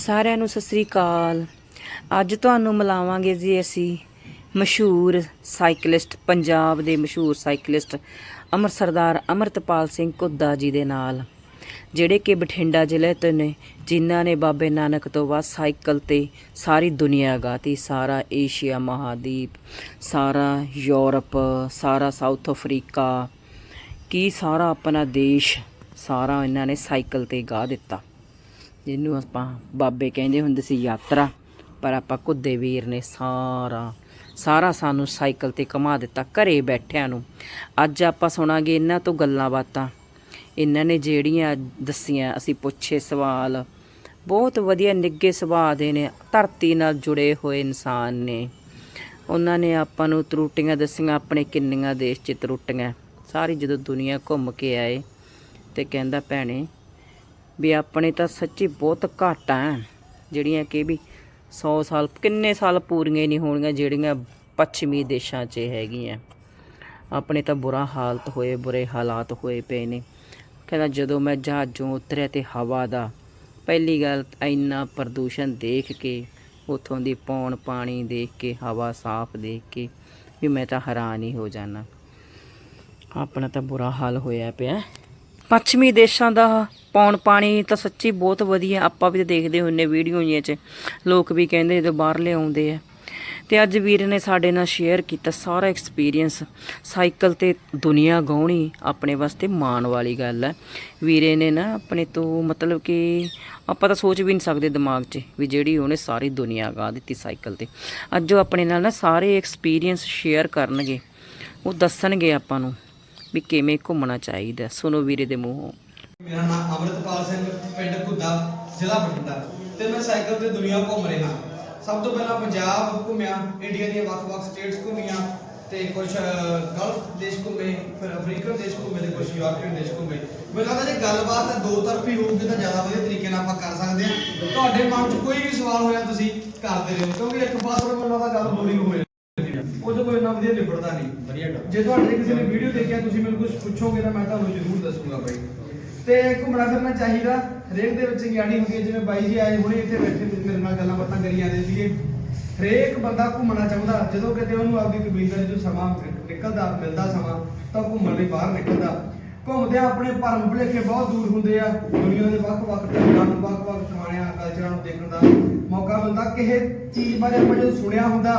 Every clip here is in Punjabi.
ਸਾਰਿਆਂ ਨੂੰ ਸਤਿ ਸ੍ਰੀ ਅਕਾਲ। ਅੱਜ ਤੁਹਾਨੂੰ ਮਿਲਾਵਾਂਗੇ ਜੀ ਅਸੀਂ ਮਸ਼ਹੂਰ ਸਾਈਕਲਿਸਟ, ਪੰਜਾਬ ਦੇ ਮਸ਼ਹੂਰ ਸਾਈਕਲਿਸਟ ਅਮਰ ਸਰਦਾਰ ਅਮਰਤਪਾਲ ਸਿੰਘ ਕੁੱਦਾ ਜੀ ਦੇ ਨਾਲ, ਜਿਹੜੇ ਕਿ ਬਠਿੰਡਾ ਜ਼ਿਲ੍ਹੇ ਤੋਂ ਨੇ, ਜਿਨ੍ਹਾਂ ਨੇ ਬਾਬੇ ਨਾਨਕ ਤੋਂ ਬਾਅਦ ਸਾਈਕਲ ਤੇ ਸਾਰੀ ਦੁਨੀਆ ਗਾਤੀ, ਸਾਰਾ ਏਸ਼ੀਆ ਮਹਾਦੀਪ, ਸਾਰਾ ਯੂਰਪ, ਸਾਰਾ ਸਾਊਥ ਅਫਰੀਕਾ, ਕੀ ਸਾਰਾ ਆਪਣਾ ਦੇਸ਼, ਸਾਰਾ ਇਹਨਾਂ ਨੇ ਸਾਈਕਲ ਤੇ ਗਾ ਦਿੱਤਾ। ਜਿਹਨੂੰ ਆਪਾਂ ਬਾਬੇ ਕਹਿੰਦੇ ਹੁੰਦੇ ਸੀ ਯਾਤਰਾ, ਪਰ ਆਪਾਂ ਕੁੱਦੇ ਵੀਰ ਨੇ ਸਾਰਾ ਸਾਰਾ ਸਾਨੂੰ ਸਾਈਕਲ ਤੇ ਕਮਾ ਦਿੱਤਾ ਘਰੇ ਬੈਠਿਆਂ ਨੂੰ। ਅੱਜ ਆਪਾਂ ਸੁਣਾਂਗੇ ਇਹਨਾਂ ਤੋਂ ਗੱਲਾਂ ਬਾਤਾਂ। ਇਹਨਾਂ ਨੇ ਜਿਹੜੀਆਂ ਦੱਸੀਆਂ, ਅਸੀਂ ਪੁੱਛੇ ਸਵਾਲ। ਬਹੁਤ ਵਧੀਆ ਨਿੱਗੇ ਸੁਭਾਅ ਦੇ ਨੇ, ਧਰਤੀ ਨਾਲ ਜੁੜੇ ਹੋਏ ਇਨਸਾਨ ਨੇ। ਉਹਨਾਂ ਨੇ ਆਪਾਂ ਨੂੰ ਤਰੁੱਟੀਆਂ ਦੱਸੀਆਂ, ਆਪਣੇ ਕਿੰਨੀਆਂ ਦੇਸ਼ 'ਚ ਤਰੁੱਟੀਆਂ। ਸਾਰੀ ਜਦੋਂ ਦੁਨੀਆ ਘੁੰਮ ਕੇ ਆਏ ਤੇ ਕਹਿੰਦਾ, ਭੈਣੇ ਵੀ ਆਪਣੇ ਤਾਂ ਸੱਚੀ ਬਹੁਤ ਘੱਟ ਆ। ਜਿਹੜੀਆਂ ਕਿ ਵੀ 100 ਸਾਲ, ਕਿੰਨੇ ਸਾਲ ਪੂਰੀਆਂ ਨਹੀਂ ਹੋਣੀਆਂ ਜਿਹੜੀਆਂ ਪੱਛਮੀ ਦੇਸ਼ਾਂ 'ਚ ਹੈਗੀਆਂ। ਆਪਣੇ ਤਾਂ ਬੁਰਾ ਹਾਲਤ ਹੋਏ, ਬੁਰੇ ਹਾਲਾਤ ਹੋਏ ਪਏ ਨੇ। ਕਹਿੰਦਾ ਜਦੋਂ ਮੈਂ ਜਹਾਜ਼ੋਂ ਉਤਰਿਆ ਤੇ ਹਵਾ ਦਾ ਪਹਿਲੀ ਗੱਲ ਇੰਨਾ ਪ੍ਰਦੂਸ਼ਣ ਦੇਖ ਕੇ, ਉਥੋਂ ਦੀ ਪੌਣ ਪਾਣੀ ਦੇਖ ਕੇ, ਹਵਾ ਸਾਫ਼ ਦੇਖ ਕੇ ਵੀ ਮੈਂ ਤਾਂ ਹੈਰਾਨ ਹੀ ਹੋ ਜਾਣਾ ਆਪਣਾ ਤਾਂ ਬੁਰਾ ਹਾਲ ਹੋਇਆ ਪਿਆ। ਪੱਛਮੀ ਦੇਸ਼ਾਂ ਦਾ ਪੌਣ ਪਾਣੀ ਤਾਂ ਸੱਚੀ ਬਹੁਤ ਵਧੀਆ। ਆਪਾਂ ਵੀ ਤਾਂ ਦੇਖਦੇ ਹੁੰਨੇ ਵੀਡੀਓ ਜੀਆਂ 'ਚ। ਲੋਕ ਵੀ ਕਹਿੰਦੇ ਜਦੋਂ ਬਾਹਰਲੇ ਆਉਂਦੇ ਆ। ਤੇ ਅੱਜ ਵੀਰ ਨੇ ਸਾਡੇ ਨਾਲ ਸ਼ੇਅਰ ਕੀਤਾ ਸਾਰਾ ਐਕਸਪੀਰੀਅੰਸ ਸਾਈਕਲ ਤੇ ਦੁਨੀਆ ਗਾਉਣੀ ਆਪਣੇ ਵਾਸਤੇ ਮਾਣ ਵਾਲੀ ਗੱਲ ਹੈ। ਵੀਰੇ ਨੇ ਨਾ ਆਪਣੇ ਤੋਂ ਮਤਲਬ ਕਿ ਆਪਾਂ ਤਾਂ ਸੋਚ ਵੀ ਨਹੀਂ ਸਕਦੇ ਦਿਮਾਗ 'ਚ ਵੀ ਜਿਹੜੀ ਉਹਨੇ ਸਾਰੀ ਦੁਨੀਆ ਗਾ ਦਿੱਤੀ ਸਾਈਕਲ ਤੇ। ਅੱਜ ਉਹ ਆਪਣੇ ਨਾਲ ਨਾ ਸਾਰੇ ਐਕਸਪੀਰੀਅੰਸ ਸ਼ੇਅਰ ਕਰਨਗੇ। ਉਹ ਦੱਸਣਗੇ ਆਪਾਂ ਨੂੰ। ਵੀ ਕਿਵੇਂ ਘੁੰਮਣਾ ਚਾਹੀਦਾ? ਸੁਣੋ ਵੀਰੇ ਦੇ ਮੂੰਹੋਂ। ਮੇਰਾ ਨਾਮ ਅਮਰਤਪਾਲ ਸਿੰਘ, ਪਿੰਡ ਘੁੱਦਾ ਜ਼ਿਲ੍ਹਾ ਬਠਿੰਡਾ। ਤੇ ਮੈਂ ਸਾਈਕਲ ਤੇ ਦੁਨੀਆ ਘੁੰਮ ਰਿਹਾ। ਸਭ ਤੋਂ ਪਹਿਲਾਂ ਪੰਜਾਬ ਘੁੰਮਿਆ, ਇੰਡੀਆ ਦੀਆਂ ਵੱਖ-ਵੱਖ ਸਟੇਟਸ ਘੁੰਮੀਆਂ ਤੇ ਕੁਝ ਗਲਫ ਦੇਸ਼ ਘੁੰਮੇ, ਫਿਰ ਅਫਰੀਕਨ ਦੇਸ਼ ਘੁੰਮੇ ਤੇ ਕੁਝ ਯੂਰਪੀਅਨ ਦੇਸ਼ ਘੁੰਮੇ। ਮੈਨੂੰ ਲੱਗਦਾ ਜੇ ਗੱਲਬਾਤ ਦੋ ਤਰਫੀ ਹੋਊਗੀ ਤਾਂ ਜ਼ਿਆਦਾ ਵਧੀਆ ਤਰੀਕੇ ਨਾਲ ਆਪਾਂ ਕਰ ਸਕਦੇ ਹਾਂ। ਤੁਹਾਡੇ ਮਨ 'ਚ ਕੋਈ ਵੀ ਸਵਾਲ ਹੋਇਆ ਤੁਸੀਂ ਕਰਦੇ ਰਹੋ, ਕਿਉਂਕਿ ਇੱਕ ਪਾਸੇ ਮੈਨੂੰ ਲੱਗਦਾ ਗੱਲ ਬੋਰਿੰਗ ਹੋ ਜਾਂਦੀ ਹੈ ਉਹ ਤੋਂ ਕੋਈ ਇੰਨਾ ਵਧੀਆ ਨਿਬੜਦਾ ਨਹੀਂ। ਵਧੀਆ ਜੇ ਤੁਹਾਡੇ ਕਿਸੇ ਨੇ ਵੀਡੀਓ ਦੇਖਿਆ ਤੁਸੀਂ ਮੈਨੂੰ ਕੁਝ ਪੁੱਛੋਗੇ ਤਾਂ ਮੈਂ ਤੁਹਾਨੂੰ ਜ਼ਰੂਰ ਦੱਸੂਗਾ ਬਾਈ। ਤੇ ਘੁੰਮਣਾ ਫਿਰਨਾ ਚਾਹੀਦਾ ਹਰੇਕ ਦੇ ਵਿੱਚ ਗਿਆਨੀ ਹੁੰਦੀ ਹੈ ਜਿਵੇਂ ਬਾਈ ਜੀ ਆਏ ਹੁਣੇ ਇੱਥੇ ਬੈਠੇ ਤੇ ਮੇਰੇ ਨਾਲ ਗੱਲਾਂ ਬਾਤਾਂ ਕਰੀ ਜਾਂਦੇ ਸੀਗੇ। ਹਰੇਕ ਬੰਦਾ ਘੁੰਮਣਾ ਚਾਹੁੰਦਾ ਜਦੋਂ ਕਿਤੇ ਉਹਨੂੰ ਆਪਦੀ ਕਬੀਲਦਾਰੀ ਤੋਂ ਸਮਾਂ ਨਿਕਲਦਾ ਮਿਲਦਾ ਸਮਾਂ ਤਾਂ ਘੁੰਮਣ ਲਈ ਬਾਹਰ ਨਿਕਲਦਾ। ਘੁੰਮਦੇ ਆਪਣੇ ਭਰਮ ਭੁਲੇਖੇ ਬਹੁਤ ਦੂਰ ਹੁੰਦੇ ਆ। ਦੁਨੀਆ ਦੇ ਵੱਖ-ਵੱਖ ਢੰਗਾਂ ਨੂੰ ਵੱਖ-ਵੱਖ ਟਿਕਾਣਿਆਂ ਕਲਚਰਾਂ ਨੂੰ ਦੇਖਣ ਦਾ ਮੌਕਾ ਮਿਲਦਾ। ਕਿਸੇ ਚੀਜ਼ ਬਾਰੇ ਆਪਾਂ ਜਦੋਂ ਸੁਣਿਆ ਹੁੰਦਾ,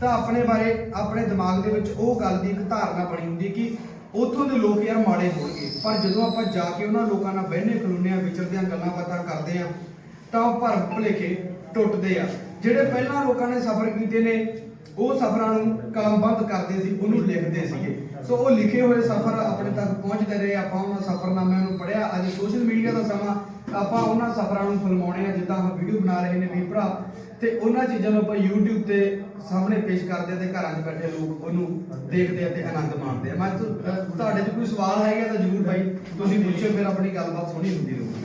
ਤਾਂ ਆਪਣੇ ਬਾਰੇ, ਆਪਣੇ ਦਿਮਾਗ ਦੇ ਵਿੱਚ ਉਹ ਗੱਲ ਦੀ ਇੱਕ ਧਾਰਨਾ ਬਣੀ ਹੁੰਦੀ ਕਿ ਉੱਥੋਂ ਦੇ ਲੋਕ ਯਾਰ ਮਾੜੇ ਹੋਣਗੇ। ਪਰ ਜਦੋਂ ਆਪਾਂ ਜਾ ਕੇ ਉਹਨਾਂ ਲੋਕਾਂ ਨਾਲ ਬਹਿਨੇ ਖਲੋਨੇ ਆ ਵਿਚਰਦੇ ਆ ਗੱਲਾਂ ਬਾਤਾਂ ਕਰਦੇ ਆ, ਤਾਂ ਉਹ ਭਰਮ ਭੁਲੇਖੇ ਟੁੱਟਦੇ ਆ। ਜਿਹੜੇ ਪਹਿਲਾਂ ਲੋਕਾਂ ਨੇ ਸਫ਼ਰ ਕੀਤੇ ਨੇ ਉਹ ਸਫ਼ਰਾਂ ਨੂੰ ਕਲਮਬੰਦ ਕਰਦੇ ਸੀ, ਉਹਨੂੰ ਲਿਖਦੇ ਸੀਗੇ। ਸੋ ਉਹ ਲਿਖੇ ਹੋਏ ਸਫ਼ਰ ਆਪਣੇ ਤੱਕ ਪਹੁੰਚਦੇ ਰਹੇ, ਆਪਾਂ ਉਹਨਾਂ ਸਫ਼ਰਨਾਮਿਆਂ ਨੂੰ ਪੜ੍ਹਿਆ। ਅੱਜ ਸੋਸ਼ਲ ਮੀਡੀਆ ਦਾ ਸਮਾਂ, ਆਪਾਂ ਉਹਨਾਂ ਸਫ਼ਰਾਂ ਨੂੰ ਫਿਲਮਾਉਣੇ ਆ, ਜਿੱਦਾਂ ਆਪਾਂ ਵੀਡੀਓ ਬਣਾ ਰਹੇ ਨੇ ਵੀ ਭਰਾ। ਤੇ ਉਹਨਾਂ ਚੀਜ਼ਾਂ ਨੂੰ ਆਪਾਂ YouTube ਤੇ ਸਾਹਮਣੇ ਪੇਸ਼ ਕਰਦੇ ਆ ਤੇ ਘਰਾਂ 'ਚ ਬੈਠੇ ਲੋਕ ਉਹਨੂੰ ਦੇਖਦੇ ਆ ਤੇ ਆਨੰਦ ਮਾਣਦੇ ਆ। ਮੈਂ ਤੁਹਾਡੇ 'ਚ ਕੋਈ ਸਵਾਲ ਹੈਗਾ ਤਾਂ ਜ਼ਰੂਰ ਭਾਈ ਤੁਸੀਂ ਪੁੱਛੋ ਫਿਰ ਆਪਣੀ ਗੱਲਬਾਤ ਸੋਹਣੀ ਹੁੰਦੀ ਰਹੂਗੀ।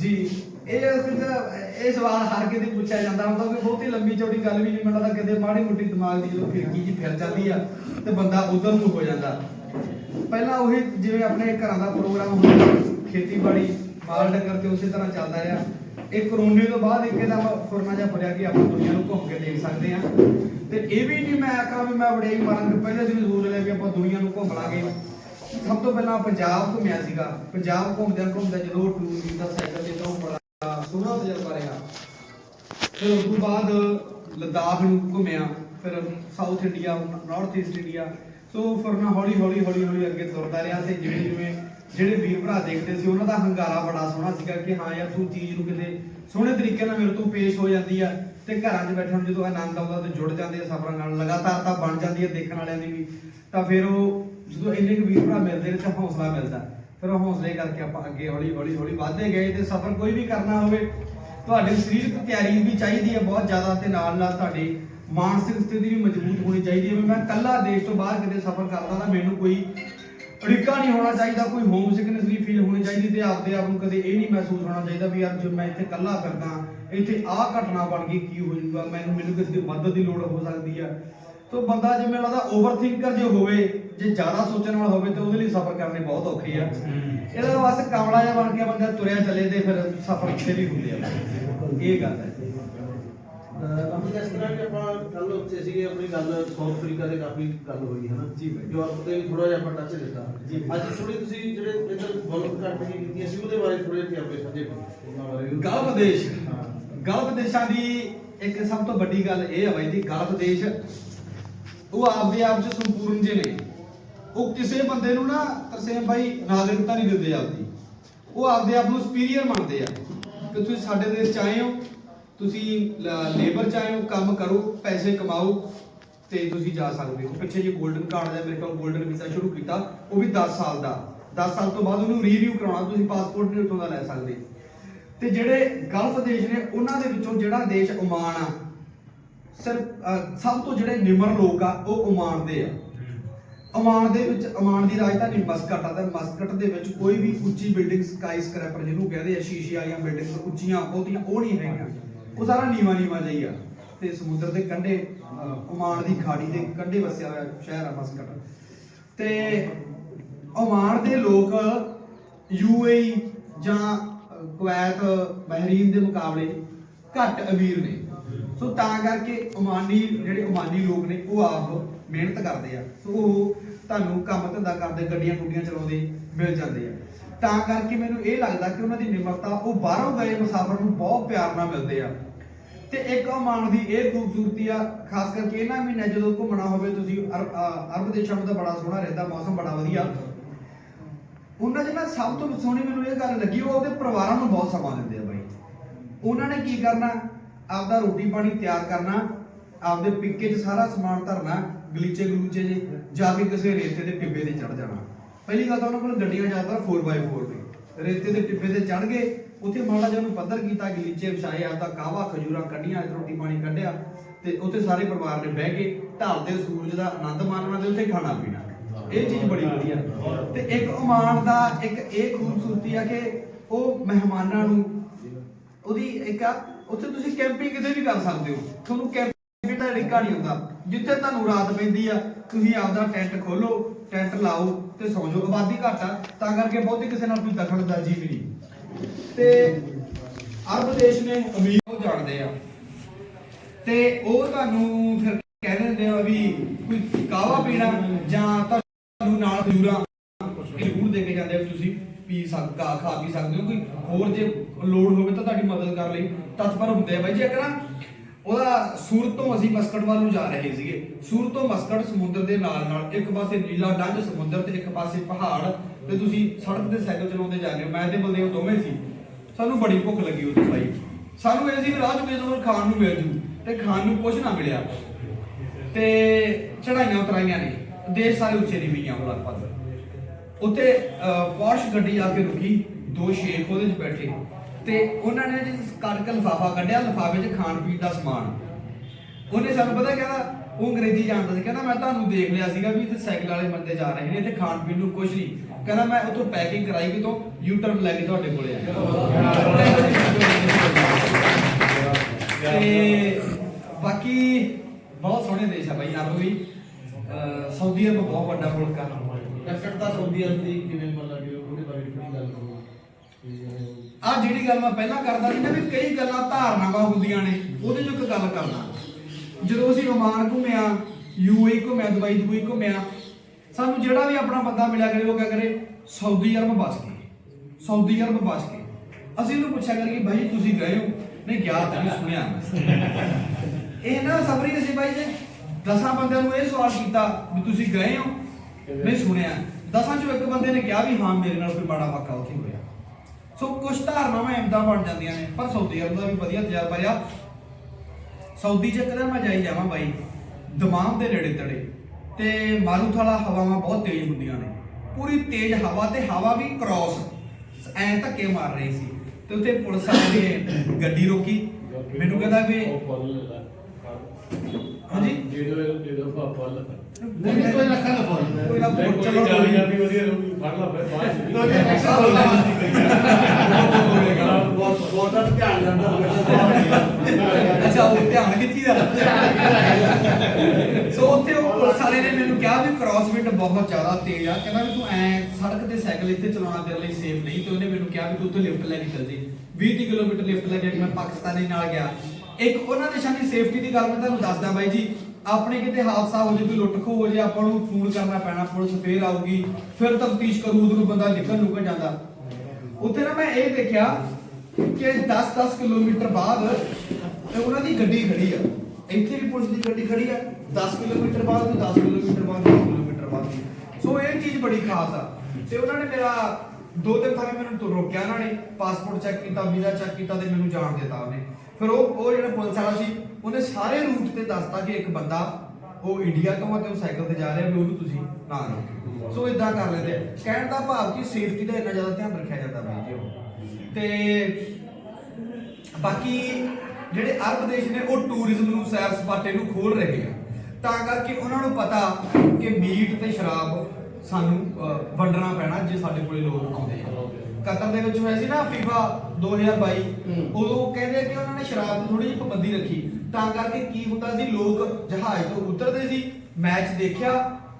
ਜੀ। ਇਹ ਕਿਤੇ ਇਹ ਸਵਾਲ ਹਰ ਕਿਤੇ ਪੁੱਛਿਆ ਜਾਂਦਾ ਹੁੰਦਾ ਕਿ ਬਹੁਤੀ ਲੰਬੀ ਚੌੜੀ ਗੱਲ ਵੀ ਨਹੀਂ ਮੈਨੂੰ ਲੱਗਦਾ ਕਿਤੇ ਮਾੜੀ ਮੋਟੀ ਦਿਮਾਗ ਦੀ ਜਦੋਂ ਫਿਰਕੀ ਜੀ ਫਿਰ ਜਾਂਦੀ ਆ ਤੇ ਬੰਦਾ ਉਧਰ ਨੂੰ ਹੋ ਜਾਂਦਾ। ਪਹਿਲਾਂ ਉਹੀ ਜਿਵੇਂ ਆਪਣੇ ਘਰਾਂ ਦਾ ਪ੍ਰੋਗਰਾਮ ਹੁੰਦਾ, ਖੇਤੀਬਾੜੀ ਮਾਲ ਡੰਗਰ ਤੇ ਉਸੇ ਤਰ੍ਹਾਂ ਚੱਲਦਾ ਰਿਹਾ। ਇਹ ਕਰੋਨੇ ਤੋਂ ਬਾਅਦ ਇੱਕ ਇਹਦਾ ਫੁਰਨਾ ਜਿਹਾ ਫੜਿਆ ਕਿ ਆਪਾਂ ਦੁਨੀਆ ਨੂੰ ਘੁੰਮ ਕੇ ਦੇਖ ਸਕਦੇ ਆ ਤੇ ਇਹ ਵੀ ਨਹੀਂ ਮੈਂ ਆਖਾਂ ਵੀ ਮੈਂ ਵਡਿਆਈ ਮਾਰਾਂਗੇ ਪਹਿਲੇ ਦਿਨ ਸੋਚ ਲਿਆ ਕਿ ਆਪਾਂ ਦੁਨੀਆ ਨੂੰ ਘੁੰਮ ਲਾਂਗੇ। ਸਭ ਤੋਂ ਪਹਿਲਾਂ ਪੰਜਾਬ ਘੁੰਮਿਆ ਸੀਗਾ। ਪੰਜਾਬ ਘੁੰਮਦਿਆਂ ਘੁੰਮਦਿਆਂ ਜਦੋਂ ਟੂਰ ਕੀਤਾ ਸਾਈਕਲ ਤੇ ਤੋਂ ਬੜਾ ਸੋਹਣਾ ਤਜਰਬਾ ਰਿਹਾ। ਫਿਰ ਉਸ ਤੋਂ ਬਾਅਦ ਲਦਾਖ ਨੂੰ ਘੁੰਮਿਆ, ਫਿਰ south India north east India so ਫਿਰ ਮੈਂ ਹੌਲੀ ਹੌਲੀ ਹੌਲੀ ਹੌਲੀ ਅੱਗੇ ਤੁਰਦਾ ਰਿਹਾ ਤੇ ਜਿਵੇਂ ਜਿਵੇਂ ਜਿਹੜੇ ਵੀਰ ਭਰਾ ਦੇਖਦੇ ਸੀ, ਉਹਨਾਂ ਦਾ ਹੰਗਾਰਾ ਬੜਾ ਸੋਹਣਾ ਸੀਗਾ ਕਿ ਹਾਂ ਯਾਰ ਤੂੰ ਚੀਜ਼ ਨੂੰ ਕਿਤੇ ਸੋਹਣੇ ਤਰੀਕੇ ਨਾਲ ਮੇਰੇ ਤੋਂ ਪੇਸ਼ ਹੋ ਜਾਂਦੀ ਆ ਤੇ ਘਰਾਂ 'ਚ ਬੈਠਣ ਜਦੋਂ ਆਨੰਦ ਆਉਂਦਾ ਤੇ ਜੁੜ ਜਾਂਦੇ ਆ ਸਫ਼ਰਾਂ ਨਾਲ, ਲਗਾਤਾਰ ਤਾਂ ਬਣ ਜਾਂਦੀ ਹੈ ਦੇਖਣ ਵਾਲਿਆਂ ਦੀ ਵੀ। ਤਾਂ ਫਿਰ ਉਹ ਜਦੋਂ ਇੰਨੇ ਕੁ ਵੀਰ ਭਰਾ ਮਿਲਦੇ ਨੇ ਤਾਂ ਹੌਸਲਾ ਮਿਲਦਾ। ਫਿਰ ਉਹ ਹੌਸਲੇ ਕਰਕੇ ਆਪਾਂ ਅੱਗੇ ਹੌਲੀ ਹੌਲੀ ਹੌਲੀ ਵਧਦੇ ਗਏ ਤੇ ਸਫ਼ਰ ਕੋਈ ਵੀ ਕਰਨਾ ਹੋਵੇ, ਤੁਹਾਡੀ ਸਰੀਰਕ ਤਿਆਰੀ ਵੀ ਚਾਹੀਦੀ ਹੈ ਬਹੁਤ ਜ਼ਿਆਦਾ ਤੇ ਨਾਲ ਨਾਲ ਤੁਹਾਡੀ ਮਾਨਸਿਕ ਸਥਿਤੀ ਵੀ ਮਜ਼ਬੂਤ ਹੋਣੀ ਚਾਹੀਦੀ ਹੈ। ਮੈਂ ਕੱਲਾ ਦੇਸ਼ ਤੋਂ ਬਾਹਰ ਕਿਤੇ ਸਫ਼ਰ ਕਰਦਾ ਤਾਂ ਮੈਨੂੰ ਕੋਈ ਅੜਿੱਕਾ ਨਹੀਂ ਹੋਣਾ ਚਾਹੀਦਾ, ਕੋਈ ਹੋਮ ਸਿਕਨੈਸ ਨਹੀਂ ਫੀਲ ਹੋਣੀ ਚਾਹੀਦੀ ਤੇ ਆਪਦੇ ਆਪ ਨੂੰ ਕਦੇ ਇਹ ਨਹੀਂ ਮਹਿਸੂਸ ਹੋਣਾ ਚਾਹੀਦਾ ਵੀ ਯਾਰ ਜੋ ਮੈਂ ਇੱਥੇ ਕੱਲਾ ਫਿਰਦਾ, ਇੱਥੇ ਆਹ ਘਟਨਾ ਬਣ ਗਈ, ਕੀ ਹੋ ਜਾਊਗਾ? ਮੈਨੂੰ ਮੈਨੂੰ ਕਿਸੇ ਦੀ ਮਦਦ ਦੀ ਲੋੜ ਹੋ ਸਕਦੀ ਆ ਤੋ ਬੰਦਾ ਜਿਵੇਂ ਲੱਗਦਾ ਓਵਰਥਿੰਕਰ ਜੇ ਹੋਵੇ ਜੇ ਜ਼ਿਆਦਾ ਸੋਚਣ ਵਾਲਾ ਹੋਵੇ ਤੇ ਉਹਦੇ ਲਈ ਸਫ਼ਰ ਕਰਨੇ ਬਹੁਤ ਔਖੇ ਆ। ਇਹਦਾ ਬਸ ਕਮਲਾ ਜਿਹਾ ਬਣ ਕੇ ਬੰਦਾ ਤੁਰਿਆ ਚੱਲੇ ਤੇ ਫਿਰ ਸਫ਼ਰ ਕਿਤੇ ਵੀ ਹੁੰਦੇ ਆ। ਇਹ ਗੱਲ ਹੈ। ਅਮਨ ਇਸ ਤਰ੍ਹਾਂ ਕਿ ਆਪਾਂ ਕੱਲ ਉੱਥੇ ਸੀਗੇ ਆਪਣੀ ਗੱਲ ਸਾਊਥ ਅਫਰੀਕਾ ਦੇ ਕਾਫੀ ਗੱਲ ਹੋਈ ਹੈ ਨਾ? ਜੀ ਬਾਈ। ਯੂਰਪ ਤੇ ਵੀ ਥੋੜਾ ਜਿਹਾ ਆਪਾਂ ਟੱਚ ਦਿੱਤਾ। ਅੱਜ ਥੋੜੀ ਤੁਸੀਂ ਜਿਹੜੇ ਇੱਧਰ ਗਲਫ ਕੰਟਰੀ ਕੀਤੀਆਂ ਸੀ ਉਹਦੇ ਬਾਰੇ ਥੋੜੇ ਜਿਹਾ ਆਪਣੇ ਸਾਂਝੇ ਕਰੋ। ਉਹਨਾਂ ਬਾਰੇ ਵੀ। ਗਲਫ ਦੇਸ਼ ਹਾਂ। ਗਲਫ ਦੇਸ਼ਾਂ ਦੀ ਇੱਕ ਸਭ ਤੋਂ ਵੱਡੀ ਗੱਲ ਇਹ ਹੈ ਬਾਈ ਜੀ ਗਲਫ ਦੇਸ਼ ਉਹ ਆਪਦੇ ਆਪ ਚ ਸੰਪੂਰਨ ਜੇ ਨੇ। ਉਹ ਕਿਸੇ ਬੰਦੇ ਨੂੰ ਨਾ ਤਰਸੇਮ ਭਾਈ ਨਾਗਰਿਕਤਾ ਨਹੀਂ ਦਿੰਦੇ ਆਪਦੀ। ਉਹ ਆਪਦੇ ਆਪ ਨੂੰ ਸੁਪੀਰੀਅਰ ਮੰਨਦੇ ਆ ਕਿ ਤੁਸੀਂ ਸਾਡੇ ਦੇਸ਼ ਚ ਆਏ ਹੋ, ਤੁਸੀਂ ਲੇਬਰ ਚ ਆਏ ਹੋ, ਕੰਮ ਕਰੋ, ਪੈਸੇ ਕਮਾਓ ਤੇ ਤੁਸੀਂ ਜਾ ਸਕਦੇ ਹੋ। ਪਿੱਛੇ ਜੇ 골ਡਨ ਕਾਰਡ ਦਾ ਮੇਰੇ ਕੋਲ 골ਡਨ ਵੀਜ਼ਾ ਸ਼ੁਰੂ ਕੀਤਾ, ਉਹ ਵੀ 10 ਸਾਲ ਦਾ। 10 ਸਾਲ ਤੋਂ ਬਾਅਦ ਉਹਨੂੰ ਰੀਨਿਊ ਕਰਾਉਣਾ, ਤੁਸੀਂ ਪਾਸਪੋਰਟ ਨਹੀਂ ਉੱਥੋਂ ਦਾ ਲੈ ਸਕਦੇ। ਤੇ ਜਿਹੜੇ ਗਲਫ ਦੇਸ਼ ਨੇ, ਉਹਨਾਂ ਦੇ ਵਿੱਚੋਂ ਜਿਹੜਾ ਦੇਸ਼ ਓਮਾਨ ਆ, ਸਿਰਫ ਸਭ ਤੋਂ ਜਿਹੜੇ ਨਿਮਰ ਲੋਕ ਆ, ਉਹ ਓਮਾਨ ਦੇ ਆ। ਓਮਾਨ ਦੇ ਵਿੱਚ ਓਮਾਨ ਦੀ ਰਾਜਧਾਨੀ ਮਸਕਟ ਆ ਤੇ ਮਸਕਟ ਦੇ ਵਿੱਚ ਕੋਈ ਵੀ ਉੱਚੀ ਬਿਲਡਿੰਗ ਸਕਾਈ ਸਕ੍ਰੈਪਰ ਜਿਹਨੂੰ ਕਹਿੰਦੇ ਆ, ਸ਼ੀਸ਼ੇ ਵਾਲੀਆਂ ਬਿਲਡਿੰਗਸ ਉੱਚੀਆਂ ਬਹੁਤੀਆਂ, ਉਹ ਨਹੀਂ ਹੈਗੀਆਂ। ਉਹ ਸਾਰਾ ਨੀਵਾ ਨੀਵਾ ਜਿਹਾ ਆ। ਤੇ ਸਮੁੰਦਰ ਦੇ ਕੰਢੇ ਓਮਾਨ ਦੀ ਖਾੜੀ ਦੇ ਕੰਢੇ ਵਸਿਆ ਹੋਇਆ ਸ਼ਹਿਰ ਆ ਮਸਕਟ। ਤੇ ਓਮਾਨ ਦੇ ਲੋਕ ਯੂਏਈ ਜਾਂ ਕੁਵੈਤ, ਬਹਿਰੀਨ ਦੇ ਮੁਕਾਬਲੇ ਘੱਟ ਅਮੀਰ ਨੇ। ਸੋ ਤਾਂ ਕਰਕੇ ਓਮਾਨੀ ਜਿਹੜੇ ਓਮਾਨੀ ਲੋਕ ਨੇ, ਉਹ ਆਪ ਮਿਹਨਤ ਕਰਦੇ ਆ, ਸੋ ਉਹ ਤੁਹਾਨੂੰ ਕੰਮ ਧੰਦਾ ਕਰਦੇ, ਗੱਡੀਆਂ ਗੁੱਡੀਆਂ ਚਲਾਉਂਦੇ ਮਿਲ ਜਾਂਦੇ ਆ। ਤਾਂ ਕਰਕੇ ਮੈਨੂੰ ਇਹ ਲੱਗਦਾ ਕਿ ਉਹਨਾਂ ਦੀ ਨਿਮਰਤਾ, ਉਹ ਬਾਹਰੋਂ ਗਏ ਮੁਸਾਫਰ ਨੂੰ ਬਹੁਤ ਪਿਆਰ ਨਾਲ ਮਿਲਦੇ ਆ। ਤੇ ਇੱਕ ਓਮਾਨ ਦੀ ਇਹ ਖੂਬਸੂਰਤੀ ਆ, ਖਾਸ ਕਰਕੇ ਇਹਨਾਂ ਮਹੀਨਿਆਂ ਜਦੋਂ ਘੁੰਮਣਾ ਹੋਵੇ, ਤੁਸੀਂ ਅਰਬ ਦੇਸ਼ਾਂ ਨੂੰ ਤਾਂ ਬੜਾ ਸੋਹਣਾ ਰਹਿੰਦਾ, ਮੌਸਮ ਬੜਾ ਵਧੀਆ। ਉਹਨਾਂ 'ਚ ਨਾ ਸਭ ਤੋਂ ਸੋਹਣੀ ਮੈਨੂੰ ਇਹ ਗੱਲ ਲੱਗੀ, ਉਹ ਉਹਦੇ ਪਰਿਵਾਰਾਂ ਨੂੰ ਬਹੁਤ ਸਮਾਂ ਦਿੰਦੇ ਆ ਬਾਈ। ਉਹਨਾਂ ਨੇ ਕੀ ਕਰਨਾ? ਆਪਦਾ ਰੋਟੀ ਪਾਣੀ ਤਿਆਰ ਕਰਨਾ, ਆਪਦੇ ਪਿੱਕੇ 'ਚ ਸਾਰਾ ਸਮਾਨ ਧਰਨਾ ਗਲੀਚੇ ਗਲੂਚੇ ਜੇ ਜਾ ਕੇ ਕਿਸੇ ਰੇਤੇ ਦੇ ਟਿੱਬੇ ਤੇ ਚੜ ਜਾਣਾ। ਪਹਿਲੀ ਗੱਲ ਤਾਂ ਉਹਨਾਂ ਕੋਲ ਗੱਡੀਆਂ ਜ਼ਿਆਦਾ 4x4 ਨੇ। ਰੇਤੇ ਦੇ ਟਿੱਬੇ ਤੇ ਚੜ ਗਏ, ਉੱਥੇ ਮਾੜਾ ਜਿਹਾ ਉਹਨੂੰ ਪੱਧਰ ਕੀਤਾ, ਗਲੀਚੇ ਵਿਛਾਏ, ਆਪਦਾ ਕਾਵਾ ਖਜੂਰਾ ਕੱਢੀਆਂ ਰੋਟੀ ਪਾਣੀ ਕੱਢਿਆ ਤੇ ਉੱਥੇ ਸਾਰੇ ਪਰਿਵਾਰ ਨੇ ਬਹਿ ਕੇ ਢਲਦੇ ਸੂਰਜ ਦਾ ਆਨੰਦ ਮਾਣਨਾ ਤੇ ਉੱਥੇ ਖਾਣਾ ਪੀਣਾ। ਇਹ ਚੀਜ਼ ਬੜੀ ਵਧੀਆ। ਤੇ ਇੱਕ ਓਮਾਨ ਦਾ ਇੱਕ ਇਹ ਖੂਬਸੂਰਤੀ ਆ ਕਿ ਉਹ ਮਹਿਮਾਨਾਂ ਨੂੰ ਉਹਦੀ ਇੱਕ ਆ, ਉੱਥੇ ਤੁਸੀਂ ਕੈਂਪਿੰਗ ਕਿਤੇ ਵੀ ਕਰ ਸਕਦੇ ਹੋ। ਤੁਹਾਨੂੰ ਕੈਂਪਿੰਗ ਦਾ ਢਿੱਕਾ ਨਹੀਂ ਹੁੰਦਾ। ਜਿੱਥੇ ਤੁਹਾਨੂੰ ਰਾਤ ਪੈਂਦੀ ਆ, ਤੁਸੀਂ ਆਪਦਾ ਟੈਂਟ ਖੋਲੋ ਟੈਂਟ ਲਾਓ ਤੇ ਸੌਂ ਜਾਓ, ਆਬਾਦੀ ਘੱਟ ਆ, ਤਾਂ ਕਰਕੇ ਬਹੁਤੀ ਕਿਸੇ ਨਾਲ ਕੋਈ ਦਖਲਅੰਦਾਜ਼ੀ ਵੀ ਨਹੀਂ। ਤੇ ਅਰਬ ਦੇਸ਼ ਨੇ ਅਮੀਰ ਉਹ ਜਾਣਦੇ ਆ। ਤੇ ਉਹ ਤੁਹਾਨੂੰ ਫਿਰ ਕਹਿ ਦਿੰਦੇ ਆ ਵੀ ਕੋਈ ਕਾਵਾ ਪੀਣਾ ਜਾਂ ਤੁਹਾਨੂੰ ਨਾਲ ਖਜੂਰਾਂ ਜ਼ਰੂਰ ਦੇ ਕੇ ਜਾਂਦੇ ਆ ਵੀ ਤੁਸੀਂ ਪੀ ਸਕਦਾ ਖਾ ਪੀ ਸਕਦੇ ਹੋ। ਕੋਈ ਹੋਰ ਜੇ ਲੋੜ ਹੋਵੇ ਤਾਂ ਤੁਹਾਡੀ ਮਦਦ ਕਰ ਲਈ। ਤਤਪਰ ਹੁੰਦੇ ਆ ਬਾਈ ਜੀ ਅਗਰ ਉਹਦਾ ਸੂਰਤ ਤੋਂ ਅਸੀਂ ਮਸਕਟ ਵੱਲ ਨੂੰ ਜਾ ਰਹੇ ਸੀਗੇ। ਸੂਰਤ ਤੋਂ ਮਸਕਟ ਸਮੁੰਦਰ ਦੇ ਨਾਲ ਨਾਲ ਇੱਕ ਪਾਸੇ ਨੀਲਾ ਡੰਜ ਸਮੁੰਦਰ ਤੇ ਇੱਕ ਪਾਸੇ ਪਹਾੜ ਤੇ ਤੁਸੀਂ ਸੜਕ ਤੇ ਸਾਈਕਲ ਚਲਾਉਂਦੇ ਜਾ ਰਹੇ ਹੋ। ਮੈਂ ਤੇ ਬਲਦੇਵ ਦੋਵੇਂ ਸੀ। ਸਾਨੂੰ ਬੜੀ ਭੁੱਖ ਲੱਗੀ ਉਦੋਂ ਬਾਈ ਸਾਨੂੰ ਇਹ ਸੀ ਰਾਹ ਚ ਮੈਨੂੰ ਖਾਣ ਨੂੰ ਮਿਲ ਜੂ ਤੇ ਖਾਣ ਨੂੰ ਕੁਝ ਨਾ ਮਿਲਿਆ। ਤੇ ਚੜਾਈਆਂ ਉਤਰਾਈਆਂ ਨੇ। ਦੇਸ਼ ਸਾਰੇ ਉੱਚੇ ਨਹੀਂ ਪਈਆਂ ਉਹ ਲਗਭਗ ਉੱਥੇ ਪੌਸ਼ ਗੱਡੀ ਆ ਕੇ ਰੁਕੀ। ਦੋ ਸ਼ੇਖ ਉਹਦੇ 'ਚ ਬੈਠੇ। ਤੇ ਉਹਨਾਂ ਨੇ ਜੀ ਕੱਢ ਕੇ ਕੱਢਿਆ, ਲਿਫਾਫੇ 'ਚ ਖਾਣ ਪੀਣ ਦਾ ਸਮਾਨ। ਉਹਨੇ ਸਾਨੂੰ ਪਤਾ ਕਹਿੰਦਾ ਉਹ ਅੰਗਰੇਜ਼ੀ ਜਾਣਦਾ ਸੀ, ਕਹਿੰਦਾ ਮੈਂ ਤੁਹਾਨੂੰ ਦੇਖ ਲਿਆ ਸੀਗਾ ਵੀ ਇੱਥੇ ਸਾਈਕਲ ਵਾਲੇ ਬੰਦੇ ਜਾ ਰਹੇ ਨੇ, ਇੱਥੇ ਖਾਣ ਪੀਣ ਨੂੰ ਕੁਝ ਨਹੀਂ। ਕਹਿੰਦਾ ਮੈਂ ਉੱਥੋਂ ਪੈਕਿੰਗ ਕਰਾਈ ਕਿਤੋਂ ਯੂ ਟਰਨ ਲੈ ਕੇ ਤੁਹਾਡੇ ਕੋਲੇ ਆਇਆ। ਤੇ ਬਾਕੀ ਬਹੁਤ ਸੋਹਣੇ ਦੇਸ਼ ਆ ਬਾਈ ਅਰਬ ਵੀ। ਸਾਊਦੀ ਅਰਬ ਬਹੁਤ ਵੱਡਾ ਮੁਲਕ ਆ। ਟੱਕਰ ਦਾ ਸਾਊਦੀ ਅਰਬ ਦੀ ਕਿਵੇਂ ਮਤਲਬ ਕਿ ਉਹਦੇ ਬਾਰੇ ਥੋੜੀ ਗੱਲ ਕਰੋ ਆ ਜਿਹੜੀ ਗੱਲ ਮੈਂ ਪਹਿਲਾਂ ਕਰਦਾ ਸੀ ਨਾ ਵੀ ਕਈ ਗੱਲਾਂ ਧਾਰਨਾਵਾਂ ਹੁੰਦੀਆਂ ਨੇ, ਉਹਦੇ ਚੋਂ ਇੱਕ ਗੱਲ ਕਰਨਾ ਜਦੋਂ ਅਸੀਂ ਓਮਾਨ ਘੁੰਮਿਆ ਯੂਏ ਘੁੰਮਿਆ, ਦੁਬਈ ਦੁਬਈ ਘੁੰਮਿਆ, ਸਾਨੂੰ ਜਿਹੜਾ ਵੀ ਆਪਣਾ ਬੰਦਾ ਮਿਲਿਆ ਕਰੇ, ਉਹ ਕਿਆ ਕਰੇ, ਸਾਊਦੀ ਅਰਬ ਬਸ ਕੇ ਸਾਊਦੀ ਅਰਬ ਬਸ ਕੇ ਅਸੀਂ ਉਹਨੂੰ ਪੁੱਛਿਆ ਕਰੀਏ, ਭਾਈ, ਤੁਸੀਂ ਗਏ ਹੋ? ਨਹੀਂ, ਗਿਆ ਤਾਂ ਨਹੀਂ, ਸੁਣਿਆ ਇਹ ਨਾ ਸਬਰੀ ਅਸੀਂ ਭਾਈ, ਜੀ ਦਸਾਂ ਬੰਦਿਆਂ ਨੂੰ ਇਹ ਸਵਾਲ ਕੀਤਾ ਵੀ ਤੁਸੀਂ ਗਏ ਹੋ? ਨਹੀਂ, ਸੁਣਿਆ। ਦਸਾਂ ਚੋਂ ਇੱਕ ਬੰਦੇ ਨੇ ਕਿਹਾ ਵੀ, ਹਾਂ, ਮੇਰੇ ਨਾਲ ਕੋਈ ਮਾੜਾ ਵਾਕਾ ਉੱਥੇ ਹੋਇਆ। ਸੋ ਕੁਝ ਧਾਰਨਾਵਾਂ ਐਮਦਾਂ ਬਣ ਜਾਂਦੀਆਂ ਨੇ ਪਰ ਸਾਊਦੀ ਅਰਬ ਦਾ ਵੀ ਵਧੀਆ ਤਜਰਬਾ ਰਿਹਾ। ਸਾਊਦੀ ਚ ਕਦੇ ਮੈਂ ਜਾਈ ਜਾਵਾਂ ਬਾਈ ਦਮਾਮ ਦੇ ਨੇੜੇ ਤੜੇ ਤੇ ਮਾਰੂਥਾਲਾ ਹਵਾਵਾਂ ਬਹੁਤ ਤੇਜ਼ ਹੁੰਦੀਆਂ ਨੇ। ਪੂਰੀ ਤੇਜ਼ ਹਵਾ ਤੇ ਹਵਾ ਵੀ ਕ੍ਰਾਸ ਐ ਧੱਕੇ ਮਾਰ ਰਹੀ ਸੀ। ਤੇ ਉੱਥੇ ਪੁਲਿਸ ਵਾਲੇ ਨੇ ਗੱਡੀ ਰੋਕੀ। ਮੈਨੂੰ ਕਹਿੰਦਾ ਵੀ ਹਾਂਜੀ? ਜਿਹੜੇ ਜਿਹੜੇ ਪਾਪਲ ਨਹੀਂ ਕੋਈ ਰੱਖਾ ਨਾ ਫੋਨ ਕੋਈ ਨਾ ਕੋਈ ਚਲੋ ਜਾਣੀ ਕੋਈ ਜਾਂਦੀ ਵਧੀਆ ਰਹੂਗੀ ਫੜ ਲਾ ਫਿਰ ਬਾਅਦ ਲੋਕ ਐਕਸਾ ਬਹੁਤ ਬਹੁਤ ਦਾ ਧਿਆਨ ਜਾਂਦਾ ਅੱਛਾ ਉਹ ਧਿਆਨ ਖਿੱਚੀ ਦਾ। ਸੋ ਉੱਥੇ ਉਹ ਪੁਲਿਸ ਵਾਲੇ ਵਾਲੇ ਨੇ ਮੈਨੂੰ ਕਿਹਾ ਵੀ ਕ੍ਰਾਸਫਿਟ ਬਹੁਤ ਜ਼ਿਆਦਾ ਤੇਜ਼ ਆ। ਕਹਿੰਦਾ ਵੀ ਤੂੰ ਐ ਸੜਕ ਤੇ ਸਾਈਕਲ ਇੱਥੇ ਚਲਾਉਣਾ ਤੇਰੇ ਲਈ ਸੇਫ ਨਹੀਂ। ਤੇ ਉਹਨੇ ਮੈਨੂੰ ਕਿਹਾ ਵੀ ਤੂੰ ਉੱਥੇ ਲਿਫਟ ਲੈ ਕੇ ਚੱਲ ਜੀ। 20 30 ਕਿਲੋਮੀਟਰ ਲਿਫਟ ਲੈ ਕੇ ਮੈਂ ਪਾਕਿਸਤਾਨੀ ਨਾਲ ਗਿਆ। ਇੱਕ ਉਹਨਾਂ ਦੇਸ਼ਾਂ ਦੀ ਸੇਫਟੀ ਦੀ ਗੱਲ ਮੈਂ ਤੁਹਾਨੂੰ ਦੱਸਦਾ ਬਾਈ ਜੀ। ਆਪਣੇ ਕਿਤੇ ਹਾਦਸਾ ਹੋ ਜੇ, ਕੋਈ ਲੁੱਟ ਖੋ ਹੋ ਜੇ, ਆਪਾਂ ਨੂੰ ਫੋਨ ਕਰਨਾ ਪੈਣਾ, ਪੁਲਿਸ ਫੇਰ ਆਊਗੀ, ਫਿਰ ਤਫਤੀਸ਼ ਕਰੂ ਉਧਰੋਂ ਬੰਦਾ ਨਿਕਲ ਨੁਕਲ ਜਾਂਦਾ। ਉੱਥੇ ਨਾ ਮੈਂ ਇਹ ਦੇਖਿਆ ਕਿ 10-10 ਕਿਲੋਮੀਟਰ ਬਾਅਦ ਤੇ ਉਹਨਾਂ ਦੀ ਗੱਡੀ ਖੜੀ ਆ। ਇੱਥੇ ਵੀ ਪੁਲਿਸ ਦੀ ਗੱਡੀ ਖੜੀ ਆ 10 ਕਿਲੋਮੀਟਰ ਬਾਅਦ ਵੀ 10 ਕਿਲੋਮੀਟਰ ਬਾਅਦ 10 ਕਿਲੋਮੀਟਰ ਬਾਅਦ। ਸੋ ਇਹ ਚੀਜ਼ ਬੜੀ ਖਾਸ ਆ। ਤੇ ਉਹਨਾਂ ਨੇ ਮੇਰਾ ਦੋ ਦਿਨ ਤੱਕ ਮੈਨੂੰ ਰੋਕਿਆ ਉਹਨਾਂ ਨੇ, ਪਾਸਪੋਰਟ ਚੈੱਕ ਕੀਤਾ, ਵੀਜ਼ਾ ਚੈੱਕ ਕੀਤਾ ਤੇ ਮੈਨੂੰ ਜਾਣ ਦਿੱਤਾ ਉਹਨੇ। ਫਿਰ ਉਹ ਉਹ ਜਿਹੜਾ ਪੁਲਿਸ ਵਾਲਾ ਸੀ, ਉਹਨੇ ਸਾਰੇ ਰੂਟ ਤੇ ਦੱਸਤਾ ਕਿ ਇੱਕ ਬੰਦਾ ਉਹ ਇੰਡੀਆ ਤੋਂ ਆ ਤੇ ਉਹ ਸਾਈਕਲ ਤੇ ਜਾ ਰਿਹਾ ਵੀ ਉਹਨੂੰ ਤੁਸੀਂ ਨਾ ਰੋਕੋ। ਸੋ ਇਦਾਂ ਕਰ ਲੈਂਦੇ ਕਹਿਣ ਦਾ ਭਾਵ ਕਿ ਸੇਫਟੀ ਦਾ ਇੰਨਾ ਜ਼ਿਆਦਾ ਧਿਆਨ ਰੱਖਿਆ ਜਾਂਦਾ ਬਈ ਜੀ ਉਹ। ਤੇ ਬਾਕੀ ਜਿਹੜੇ ਅਰਬ ਦੇਸ਼ ਨੇ, ਉਹ ਟੂਰਿਜ਼ਮ ਨੂੰ, ਸੈਰ ਸਪਾਟੇ ਨੂੰ ਖੋਲ ਰਹੇ ਆ। ਤਾਂ ਕਰਕੇ ਉਹਨਾਂ ਨੂੰ ਪਤਾ ਕਿ ਮੀਟ ਤੇ ਸ਼ਰਾਬ ਸਾਨੂੰ ਵੰਡਣਾ ਪੈਣਾ ਜੇ ਸਾਡੇ ਕੋਲੇ ਲੋਕ ਆਉਂਦੇ ਆ। ਕਤਰ ਦੇ ਵਿੱਚ ਹੋਇਆ ਸੀ ਨਾ ਫੀਫਾ 2022 ਉਦੋਂ ਕਹਿੰਦੇ ਕਿ ਉਹਨਾਂ ਨੇ ਸ਼ਰਾਬ ਦੀ ਥੋੜੀ ਜਿਹੀ ਪਾਬੰਦੀ ਰੱਖੀ। ਤਾਂ ਕਰਕੇ ਕੀ ਹੁੰਦਾ ਸੀ ਲੋਕ ਜਹਾਜ਼ ਤੋਂ ਉਤਰਦੇ ਸੀ ਮੈਚ ਦੇਖਿਆ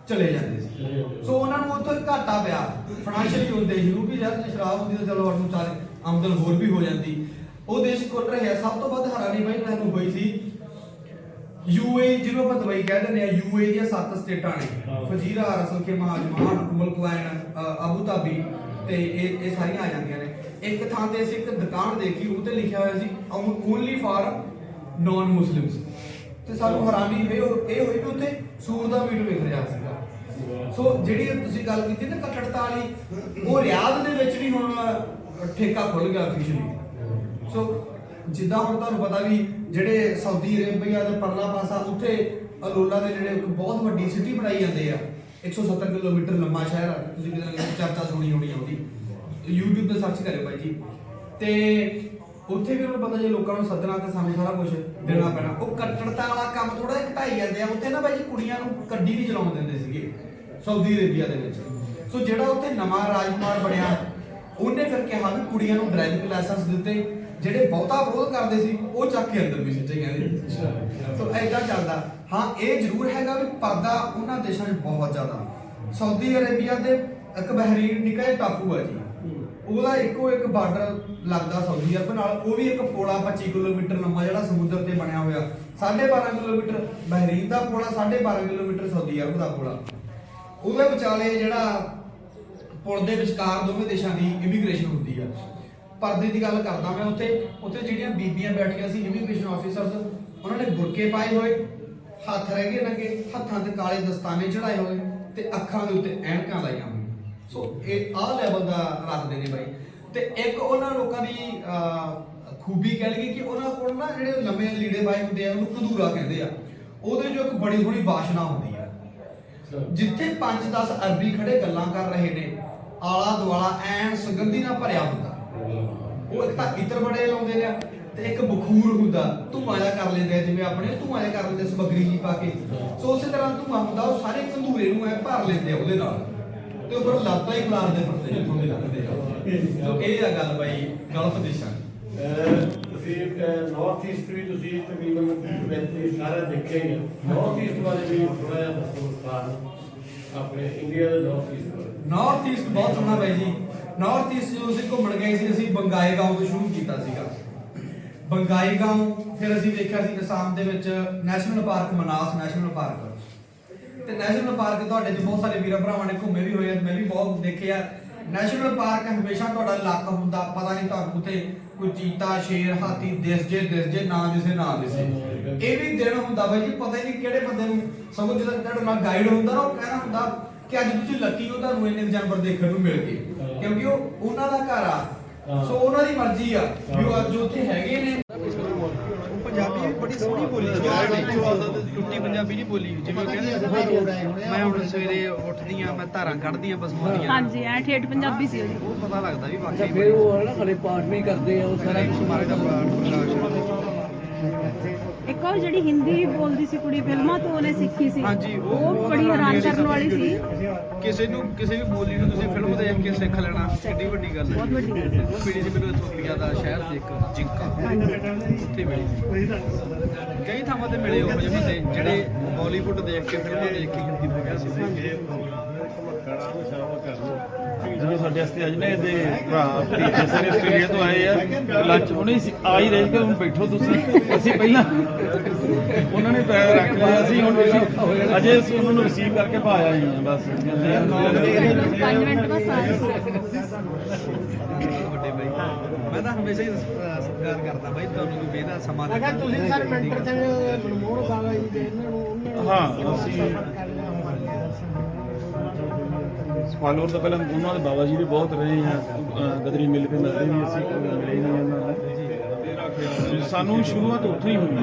ਚਲੇ ਜਾਂਦੇ ਸੀ। ਸੋ। ਉਹਨਾਂ ਨੂੰ ਉੱਥੇ ਘਾਟਾ ਪਿਆ। ਫਾਈਨੈਂਸ਼ੀਅਲੀ ਹੁੰਦੇ ਸੀ ਨੂੰ ਵੀ ਯਾਰ ਜੇ ਸ਼ਰਾਬ ਹੁੰਦੀ ਤਾਂ ਚਲੋ ਸਾਨੂੰ ਚਾਰੇ ਆਮਦਨ ਹੋਰ ਵੀ ਹੋ ਜਾਂਦੀ। ਉਹ ਦੇਸ਼ ਕੋਲ ਰਿਹਾ ਸਭ ਤੋਂ ਵੱਧ ਹੈਰਾਨੀ ਬਾਈ ਮੈਨੂੰ ਹੋਈ ਸੀ ਯੂਏ ਜਿਹਨੂੰ ਆਪਾਂ ਦੁਬਈ ਕਹਿ ਦਿੰਦੇ ਆ ਯੂਏ ਦੀਆਂ ਸੱਤ ਸਟੇਟਾਂ ਨੇ। ਫਜੀਰਾ ਰਸਲ ਕੇ ਮਹਾਜਮਾਨ ਉਮਲ ਕੁਵੈਨ ਅਬੂ ਧਾਬੀ ਤੇ ਇਹ ਇਹ ਸਾਰੀਆਂ ਆ ਜਾਂਦੀਆਂ ਨੇ। ਇੱਕ ਥਾਂ ਤੇ ਅਸੀਂ ਇੱਕ ਦੁਕਾਨ ਦੇਖੀ ਉਹ ਤੇ ਲਿਖਿਆ ਹੋਇਆ ਸੀ ਓਨਲੀ ਫਾਰ ਨਾਨ ਮੁਸਲਿਮਸ ਤੇ ਸਾਨੂੰ ਹੈਰਾਨੀ ਇਹ ਹੋ- ਇਹ ਹੋਈ ਕਿ ਉੱਥੇ ਸੂਰ ਦਾ ਮੀਟ ਵਿਕ ਰਿਹਾ ਸੀਗਾ। ਸੋ ਜਿਹੜੀ ਤੁਸੀਂ ਗੱਲ ਕੀਤੀ ਨਾ ਕੱਟੜਤਾ ਵਾਲੀ ਉਹ ਰਿਆਦ ਦੇ ਵਿੱਚ ਵੀ ਹੁਣ ਠੇਕਾ ਖੁੱਲ ਗਿਆ ਅਫੀਸ਼ੀਅਲੀ ਸੋ ਜਿੱਦਾਂ ਹੁਣ ਤੁਹਾਨੂੰ ਪਤਾ ਵੀ ਜਿਹੜੇ ਸਾਊਦੀ ਅਰੇਬੀਆ ਦੇ ਪਰਲਾ ਪਾਸਾ ਉੱਥੇ ਅਲੋਲਾ ਦੇ ਜਿਹੜੇ ਇੱਕ ਬਹੁਤ ਵੱਡੀ ਸਿਟੀ ਬਣਾਈ ਜਾਂਦੇ ਆ। 170 ਕਿਲੋਮੀਟਰ ਲੰਮਾ ਸ਼ਹਿਰ ਆ। ਤੁਸੀਂ ਕਿਤੇ ਨਾ ਕਿਤੇ ਚਰਚਾ ਸੁਣੀ ਹੋਣੀ ਆਉਂਦੀ YouTube ਤੇ ਸਰਚ ਕਰਿਓ ਬਾਈ ਜੀ। ਤੇ ਉੱਥੇ ਵੀ ਉਹਨੂੰ ਪਤਾ ਜੇ ਲੋਕਾਂ ਨੂੰ ਸੱਦਣਾ ਤੇ ਸਾਨੂੰ ਸਾਰਾ ਕੁਝ ਦੇਣਾ ਪੈਣਾ। ਉਹ ਕੱਟੜਤਾ ਵਾਲਾ ਕੰਮ ਥੋੜਾ ਜਿਹਾ ਘਟਾਈ ਜਾਂਦੇ ਆ। ਉੱਥੇ ਨਾ ਬਾਈ ਜੀ ਕੁੜੀਆਂ ਨੂੰ ਕੱਢੀ ਨਹੀਂ ਚਲਾਉਣ ਦਿੰਦੇ ਸੀਗੇ ਸਾਊਦੀ ਅਰੇਬੀਆ ਦੇ ਵਿੱਚ। ਸੋ ਜਿਹੜਾ ਉੱਥੇ ਨਵਾਂ ਰਾਜਕੁਮਾਰ ਬਣਿਆ, ਉਹਨੇ ਫਿਰ ਕਿਹਾ ਵੀ ਕੁੜੀਆਂ ਨੂੰ ਡਰਾਈਵਿੰਗ ਲਾਇਸੈਂਸ ਦਿੱਤੇ। ਜਿਹੜੇ ਬਹੁਤਾ ਵਿਰੋਧ ਕਰਦੇ ਸੀ ਉਹ ਚੱਕ ਕੇ ਅੰਦਰ ਵੀ ਸਿੱਟੇ ਕਹਿੰਦੇ ਸੋ ਐਦਾਂ ਚੱਲਦਾ। ਹਾਂ ਇਹ ਜ਼ਰੂਰ ਹੈਗਾ ਵੀ ਪਰਦਾ ਉਹਨਾਂ ਦੇਸ਼ਾਂ 'ਚ ਬਹੁਤ ਜ਼ਿਆਦਾ। ਸਾਊਦੀ ਅਰੇਬੀਆ ਦੇ ਇੱਕ ਬਹਿਰੀਨ ਨਿੱਕਾ ਜਿਹਾ ਟਾਪੂ ਹੈ ਜੀ। ਉਹਦਾ ਇੱਕੋ ਇੱਕ ਬਾਰਡਰ ਲੱਗਦਾ ਸਾਊਦੀ ਅਰਬ ਨਾਲ। ਉਹ ਵੀ ਇੱਕ ਪੋਲਾ 25 ਕਿਲੋਮੀਟਰ ਲੰਮਾ ਜਿਹੜਾ ਸਮੁੰਦਰ ਤੇ ਬਣਿਆ ਹੋਇਆ। 12.5 ਕਿਲੋਮੀਟਰ ਬਹਿਰੀਨ ਦਾ ਪੋਲਾ 12.5 ਕਿਲੋਮੀਟਰ ਸਾਊਦੀ ਅਰਬ ਦਾ ਪੋਲਾ। ਉਹਦੇ ਵਿਚਾਲੇ ਜਿਹੜਾ ਪੁਲ ਦੇ ਵਿਚਕਾਰ ਦੋਵੇਂ ਦੇਸ਼ਾਂ ਦੀ ਇਮੀਗ੍ਰੇਸ਼ਨ ਹੁੰਦੀ ਆ। ਪਰਦੇ ਦੀ ਗੱਲ ਕਰਦਾ ਮੈਂ ਉੱਥੇ ਉੱਥੇ ਜਿਹੜੀਆਂ ਬੀਬੀਆਂ ਬੈਠੀਆਂ ਸੀ ਇਮੀਗ੍ਰੇਸ਼ਨ ਆਫੀਸਰਸ ਉਹਨਾਂ ਨੇ ਬੁਰਕੇ ਪਾਏ ਹੋਏ ਹੱਥ ਰਹਿ ਗਏ ਨੰਗੇ ਹੱਥਾਂ ਤੇ ਕਾਲੇ ਦਸਤਾਨੇ ਚੜਾਏ ਹੋਏ ਤੇ ਅੱਖਾਂ ਦੇ ਉੱਤੇ ਐਨਕਾਂ ਲਾਈਆਂ ਹੋਈਆਂ। ਸੋ ਇਹ ਆਹ ਲੈਵਲ ਦਾ ਰੱਖਦੇ ਨੇ ਬਾਈ। ਤੇ ਇੱਕ ਉਹਨਾਂ ਲੋਕਾਂ ਦੀ ਅਹ, ਖੂਬੀ ਕਹਿ ਲਈਏ ਕਿ ਉਹਨਾਂ ਕੋਲ ਨਾ ਜਿਹੜੇ ਲੰਮੇ ਲੀੜੇ ਪਾਏ ਹੁੰਦੇ ਆ ਉਹਨੂੰ ਕਦੂਰਾ ਕਹਿੰਦੇ ਆ। ਉਹਦੇ ਜੋ ਇੱਕ ਬੜੀ ਥੋੜੀ ਬਾਸ਼ਨਾ ਹੁੰਦੀ ਆ। ਜਿੱਥੇ 5-10 ਅਰਬੀ ਖੜੇ ਗੱਲਾਂ ਕਰ ਰਹੇ ਨੇ ਆਲਾ ਦੁਆਲਾ ਐਨ ਸੁਗੰਧੀ ਨਾਲ ਭਰਿਆ ਹੁੰਦਾ। ਉਹ ਇੱਕ ਤਾਂ ਇਤਰ ਬੜੇ ਲਾਉਂਦੇ ਨੇ ਤੇ ਇੱਕ ਬਖੂਰ ਹੁੰਦਾ। ਧੂਆਂ ਜਿਹਾ ਕਰ ਲੈਂਦੇ ਆ ਜਿਵੇਂ ਆਪਣੇ ਧੂਆਂ ਜਿਹਾ ਕਰ ਲੈਂਦੇ ਸਮਗਰੀ ਜੀ ਪਾ ਕੇ। ਸੋ ਉਸੇ ਤਰ੍ਹਾਂ ਧੂਆਂ ਹੁੰਦਾ ਉਹ ਸਾਰੇ ਕੰਧੂਰੇ ਨੂੰ ਐ ਭਰ ਲੈਂਦੇ ਆ ਉਹਦੇ ਨਾਲ। ਤੇ ਉਹ ਫਿਰ ਲਾਤਾਂ ਹੀ ਖਲਾਰਦੇ ਫਿਰਦੇ ਜਿੱਥੋਂ ਦੇ ਲੱਗਦੇ ਆ। ਸੋ ਇਹ ਆ ਗੱਲ ਬਾਈ ਗਲਫ ਦੇਸ਼ਾਂ ਤੁਸੀਂ ਨਾਰਥ ਈਸਟ ਵੀ ਤੁਸੀਂ ਤਕਰੀਬਨ ਵੈਸੇ ਸਾਰਾ ਦੇਖਿਆ ਹੀ ਨਾਰਥ ਈਸਟ ਬਾਰੇ ਵੀ ਥੋੜਾ ਜਿਹਾ ਦੱਸੋ ਨਾਲ। ਆਪਣੇ ਇੰਡੀਆ ਦੇ ਨਾਰਥ ਈਸਟ ਨਾਰਥ ਈਸਟ ਬਹੁਤ ਸੋਹਣਾ ਬਾਈ ਜੀ। ਨਾਰਥ ਈਸਟ ਜਦੋਂ ਅਸੀਂ ਘੁੰਮਣ ਗਏ ਸੀ, ਅਸੀਂ ਬੰਗਾਈ ਗਾਉਂ ਤੋਂ ਸ਼ੁਰੂ ਕੀਤਾ ਸੀਗਾ। ਬੰਗਾਈ ਗਾਉਂ, ਫਿਰ ਅਸੀਂ ਦੇਖਿਆ ਸੀ ਅਸਾਮ ਦੇ ਵਿੱਚ national park Manas national park ਤੇ ਨੈਸ਼ਨਲ ਪਾਰਕ ਤੁਹਾਡੇ ਚ ਬਹੁਤ ਸਾਰੇ ਵੀਰ ਭਰਾਵਾਂ ਨੇ ਘੁੰਮੇ ਵੀ ਹੋਏ ਆ, ਮੈਂ ਵੀ ਬਹੁਤ ਦੇਖਿਆ ਨੈਸ਼ਨਲ ਪਾਰਕ ਹਮੇਸ਼ਾ ਤੁਹਾਡਾ ਲੱਕ ਹੁੰਦਾ, ਪਤਾ ਨਹੀਂ ਤੁਹਾਨੂੰ ਉੱਥੇ ਕੋਈ ਚੀਤਾ, ਸ਼ੇਰ, ਹਾਥੀ ਦਿਸ ਜੇ ਦਿਸ ਜੇ ਨਾ ਦਿਸੇ ਨਾ ਦਿਸੇ। ਇਹ ਵੀ ਦਿਨ ਹੁੰਦਾ ਬਾਈ ਜੀ, ਪਤਾ ਹੀ ਨਹੀਂ ਕਿਹੜੇ ਬੰਦੇ ਨੂੰ ਸਗੋਂ ਜਦੋਂ ਤੁਹਾਡੇ ਨਾਲ ਗਾਈਡ ਹੁੰਦਾ ਨਾ ਉਹ ਕਹਿਣਾ ਹੁੰਦਾ ਕਿ ਅੱਜ ਤੁਸੀਂ ਲੱਕੀ ਹੋ ਤੁਹਾਨੂੰ ਇੰਨੇ ਜਾਨਵਰ ਦੇਖਣ ਨੂੰ ਮਿਲ ਗਏ। ਕਿਉਂਕਿ ਉਹ ਉਹਨਾਂ ਦਾ ਘਰ ਆ। ਸੋ ਉਹਨਾਂ ਦੀ ਮਰਜ਼ੀ ਆ ਵੀ ਉਹ ਅੱਜ ਉੱਥੇ ਹੈਗੇ ਨੇ। ਪੰਜਾਬੀ ਬੜੀ ਸੋਹਣੀ ਬੋਲੀ ਟੁੱਟੀ ਪੰਜਾਬੀ ਨਹੀਂ ਬੋਲੀ। ਜਿਵੇਂ ਕਹਿੰਦੇ ਮੈਂ ਹੁਣ ਸਵੇਰੇ ਉੱਠਦੀ ਆ ਮੈਂ ਧਾਰਾਂ ਕੱਢਦੀ ਆ ਬਸਮਾ ਦੀਆਂ ਹਾਂਜੀ ਐ ਠੇਠ ਪੰਜਾਬੀ ਸੀ ਉਹ ਪਤਾ ਲੱਗਦਾ ਵੀ ਵਾਕਈ ਫਿਰ ਉਹ ਹੈ ਨਾ ਖੜੇ ਪਾਠ ਵੀ ਕਰਦੇ ਆ ਉਹ ਸਾਰਾ ਸਾਰਾ ਕੁਝ ਮਾਰੇ ਦਾ ਪਾਠ ਪ੍ਰਕਾਸ਼ ਇੱਕ ਉਹ ਜਿਹੜੀ ਹਿੰਦੀ ਬੋਲਦੀ ਸੀ ਕੁੜੀ ਫਿਲਮਾਂ ਤੋਂ ਉਹਨੇ ਸਿੱਖੀ ਸੀ। ਹਾਂਜੀ ਉਹ ਬੜੀ ਹੈਰਾਨ ਕਰਨ ਵਾਲੀ ਸੀ। ਕਿਸੇ ਨੂੰ ਕਿਸੇ ਵੀ ਬੋਲੀ ਨੂੰ ਤੁਸੀਂ ਫਿਲਮ ਦੇਖ ਕੇ ਸਿੱਖ ਲੈਣਾ ਕਿੱਡੀ ਵੱਡੀ ਗੱਲ ਹੈ। ਬਹੁਤ ਵੱਡੀ ਗੱਲ ਹੈ। ਮਿਲੀ ਸੀ ਮੈਨੂੰ ਇਥੋਪੀਆ ਦਾ ਸ਼ਹਿਰ ਸੀ ਇੱਕ ਜਿੰਕਾ। ਉੱਥੇ ਮਿਲੀ। ਕਈ ਥਾਵਾਂ ਤੇ ਮਿਲੇ ਉਹ ਜਿਹੇ ਬੰਦੇ ਜਿਹੜੇ ਬਾਲੀਵੁੱਡ ਦੇਖ ਕੇ ਫਿਲਮਾਂ ਦੇਖ ਕੇ ਹਿੰਦੀ ਬੋਲਿਆ ਸੀ। ਸਾਡੇ ਵਾਸਤੇ ਅੱਜ ਨੇ ਇਹਦੇ ਭਰਾ ਭਤੀਜੇ ਸਾਰੇ ਆਸਟ੍ਰੇਲੀਆ ਤੋਂ ਆਏ ਆ। ਲੰਚ ਉਹਨੇ ਸੀ ਆ ਹੀ ਰਹੇ ਕਿ ਹੁਣ ਬੈਠੋ ਤੁਸੀਂ। ਅਸੀਂ ਪਹਿਲਾਂ ਉਹਨਾਂ ਨੇ ਪੈਰ ਰੱਖ ਲਿਆ ਸੀ ਹੁਣ ਤੁਸੀਂ ਅਜੇ ਅਸੀਂ ਉਹਨਾਂ ਨੂੰ ਰਿਸੀਵ ਕਰਕੇ ਪਾਇਆ ਹੀ ਆ ਬਸ। ਪੰਜ ਮਿੰਟ ਬਸ ਵੱਡੇ ਬਾਈ ਮੈਂ ਤਾਂ ਹਮੇਸ਼ਾ ਹੀ ਸਤਿਕਾਰ ਕਰਦਾ ਬਾਈ ਤੁਹਾਨੂੰ ਵੀ ਇਹਦਾ ਸਮਾਂ ਅਗਰ ਤੁਸੀਂ ਸਰ ਮੈਂਟਰ ਤੇ ਮਨਮੋਹਨ ਬਾਗਾ ਜੀ ਦੇ ਇਹਨਾਂ ਨੂੰ ਹਾਂ ਅਸੀਂ ਫਾਲੋਅਰ ਤਾਂ ਪਹਿਲਾਂ ਉਹਨਾਂ ਦੇ ਬਾਬਾ ਜੀ ਦੇ ਬਹੁਤ ਰਹੇ ਆ। ਗਦਰੀ ਮਿਲ ਕੇ ਮਿਲਦੇ ਵੀ ਅਸੀਂ ਮਿਲੇ ਹੀ ਨਹੀਂ ਉਹਨਾਂ ਨਾਲ। ਸਾਨੂੰ ਸ਼ੁਰੂਆਤ ਉੱਥੋਂ ਹੀ ਹੋਈ ਹੈ।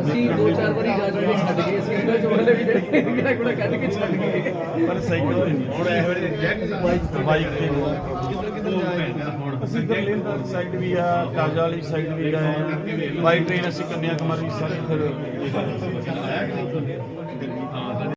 ਅਸੀਂ ਦੋ ਚਾਰ ਵਾਰੀ ਜਾ ਕੇ ਛੱਡ ਗਏ ਅਸੀਂ ਇਹਨਾਂ ਚੋਂ ਵਾਲੇ ਵੀ ਜਿਹੜੇ ਕਿਹੜਾ ਕੋਲ ਕੱਢ ਕੇ ਛੱਡ ਗਏ। ਪਰ ਸਾਈਕਲ ਨਹੀਂ ਹੁਣ ਇਹ ਵੇਲੇ ਬਾਈਕ ਤੇ। ਅਸੀਂ ਗਰਲੇਨ ਸਾਈਡ ਵੀ ਆ ਕਾਜਾ ਵਾਲੀ ਸਾਈਡ ਵੀ ਗਏ ਬਾਈ ਟ੍ਰੇਨ ਅਸੀਂ ਕੰਨਿਆ ਕੁਮਾਰੀ ਸਾਰੇ ਫਿਰ